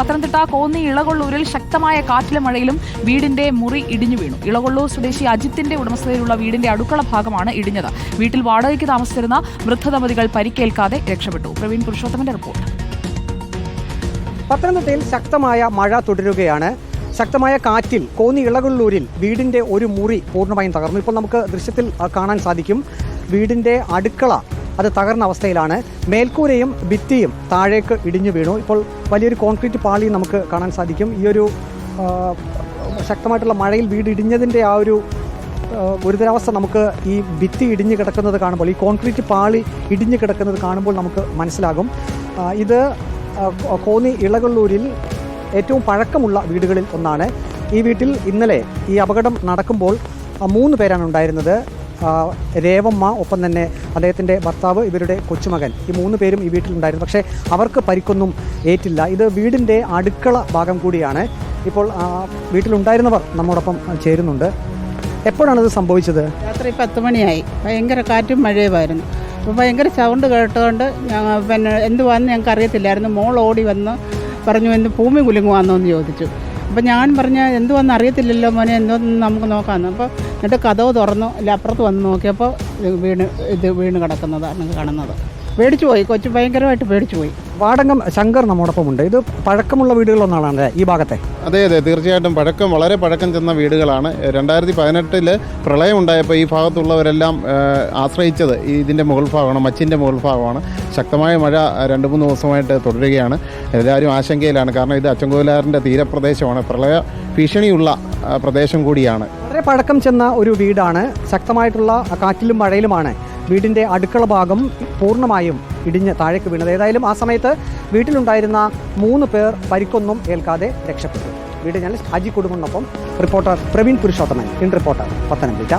പത്തനംതിട്ട കോന്നി ഇളകൊള്ളൂരിൽ ശക്തമായ കാറ്റിലും മഴയിലും വീടിന്റെ മുറി ഇടിഞ്ഞു വീണു. ഇളകൊള്ളൂർ സ്വദേശി അജിത്തിന്റെ ഉടമസ്ഥതയിലുള്ള വീടിന്റെ അടുക്കള ഭാഗമാണ് ഇടിഞ്ഞത്. വീട്ടിൽ വാടകയ്ക്ക് താമസിച്ചിരുന്ന വൃദ്ധദമ്പതികൾ പരിക്കേൽക്കാതെ രക്ഷപ്പെട്ടു. പ്രവീൺ പുരുഷോത്തമന്റെ റിപ്പോർട്ട്. പത്തനംതിട്ടയിൽ ശക്തമായ മഴ തുടരുകയാണ്. ശക്തമായ കാറ്റിൽ കോന്നി ഇളകൊള്ളൂരിൽ വീടിന്റെ ഒരു മുറി പൂർണമായും തകർന്നു. ഇപ്പോൾ നമുക്ക് ദൃശ്യത്തിൽ കാണാൻ സാധിക്കും. വീടിന്റെ അടുക്കള അത് തകർന്ന അവസ്ഥയിലാണ്. മേൽക്കൂരയും ഭിത്തിയും താഴേക്ക് ഇടിഞ്ഞു വീണു. ഇപ്പോൾ വലിയൊരു കോൺക്രീറ്റ് പാളി നമുക്ക് കാണാൻ സാധിക്കും. ഈ ഒരു ശക്തമായിട്ടുള്ള മഴയിൽ വീട് ഇടിഞ്ഞതിന്റെ ആ ഒരു ഗുരുതരാവസ്ഥ നമുക്ക് ഈ ഭിത്തി ഇടിഞ്ഞു കിടക്കുന്നത് കാണുമ്പോൾ ഈ കോൺക്രീറ്റ് പാളി ഇടിഞ്ഞു കിടക്കുന്നത് കാണുമ്പോൾ നമുക്ക് മനസ്സിലാകും. ഇത് കോന്നി ഇളകൊള്ളൂരിൽ ഏറ്റവും പഴക്കമുള്ള വീടുകളിൽ ഒന്നാണ്. ഈ വീട്ടിൽ ഇന്നലെ ഈ അപകടം നടക്കുമ്പോൾ മൂന്ന് പേരാണ് ഉണ്ടായിരുന്നത്. രേവമ്മ ഒപ്പം തന്നെ അദ്ദേഹത്തിന്റെ ഭർത്താവ് ഇവരുടെ കൊച്ചുമകൻ. ഈ മൂന്ന് പേരും ഈ വീട്ടിലുണ്ടായിരുന്നു പക്ഷേ അവർക്ക് പരിക്കൊന്നും ഏറ്റില്ല. ഇത് വീടിന്റെ അടുക്കള ഭാഗം കൂടിയാണ്. ഇപ്പോൾ വീട്ടിലുണ്ടായിരുന്നവർ നമ്മോടൊപ്പം ചേരുന്നുണ്ട്. എപ്പോഴാണ് ഇത് സംഭവിച്ചത്? രാത്രി പത്ത് മണിയായി. ഭയങ്കര കാറ്റും മഴയുമായിരുന്നു അപ്പോൾ ഭയങ്കര സൗണ്ട് കേട്ടുകൊണ്ട് പിന്നെ എന്തുവാന്ന് ഞങ്ങൾക്ക് അറിയത്തില്ലായിരുന്നു മോൾ ഓടി വന്ന് പറഞ്ഞു എന്ത് ഭൂമി കുലുങ്ങുവാന്നോ? എന്ന് ചോദിച്ചു. അപ്പോൾ ഞാൻ പറഞ്ഞ എന്തുവാന്ന് അറിയത്തില്ലല്ലോ മോനെ എന്തോന്ന് നമുക്ക് നോക്കാമെന്ന് അപ്പോൾ എന്നിട്ട് കഥവ് തുറന്നു അല്ല അപ്പുറത്ത് വന്ന് നോക്കിയപ്പോൾ വീണ് ഇത് വീണ് കിടക്കുന്നതാണ് കാണുന്നത്. പേടിച്ചു പോയി കൊച്ചു ഭയങ്കരമായിട്ട് പേടിച്ചു പോയി. വാടകം ശങ്കർ നമ്മോടൊപ്പം ഉണ്ട്. ഇത് പഴക്കമുള്ള വീടുകളൊന്നാണ് ഈ ഭാഗത്തെ? അതെ അതെ തീർച്ചയായിട്ടും പഴക്കം വളരെ പഴക്കം ചെന്ന വീടുകളാണ്. രണ്ടായിരത്തി പതിനെട്ടിൽ പ്രളയം ഉണ്ടായപ്പോൾ ഈ ഭാഗത്തുള്ളവരെല്ലാം ആശ്രയിച്ചത് ഇതിന്റെ മുകൾ ഭാഗമാണ് മച്ചിന്റെ മുകൾ ഭാഗമാണ്. ശക്തമായ മഴ രണ്ട് മൂന്ന് ദിവസമായിട്ട് തുടരുകയാണ്. എല്ലാവരും ആശങ്കയിലാണ്. കാരണം ഇത് അച്ചൻകോലാറിന്റെ തീരപ്രദേശമാണ്. പ്രളയ ഭീഷണിയുള്ള പ്രദേശം കൂടിയാണ്. വളരെ പഴക്കം ചെന്ന ഒരു വീടാണ്. ശക്തമായിട്ടുള്ള കാറ്റിലും മഴയിലുമാണ്. വീടിന്റെ അടുക്കള ഭാഗം പൂർണമായും ഇടിഞ്ഞ് താഴേക്ക് വീണത്. ഏതായാലും ആ സമയത്ത് വീട്ടിലുണ്ടായിരുന്ന മൂന്ന് പേർ പരിക്കൊന്നും ഏൽക്കാതെ രക്ഷപ്പെട്ടു. വീട് journalist Aji കുടുംബനൊപ്പം reporter Praveen Purushothaman in reporter Pathanamthitta.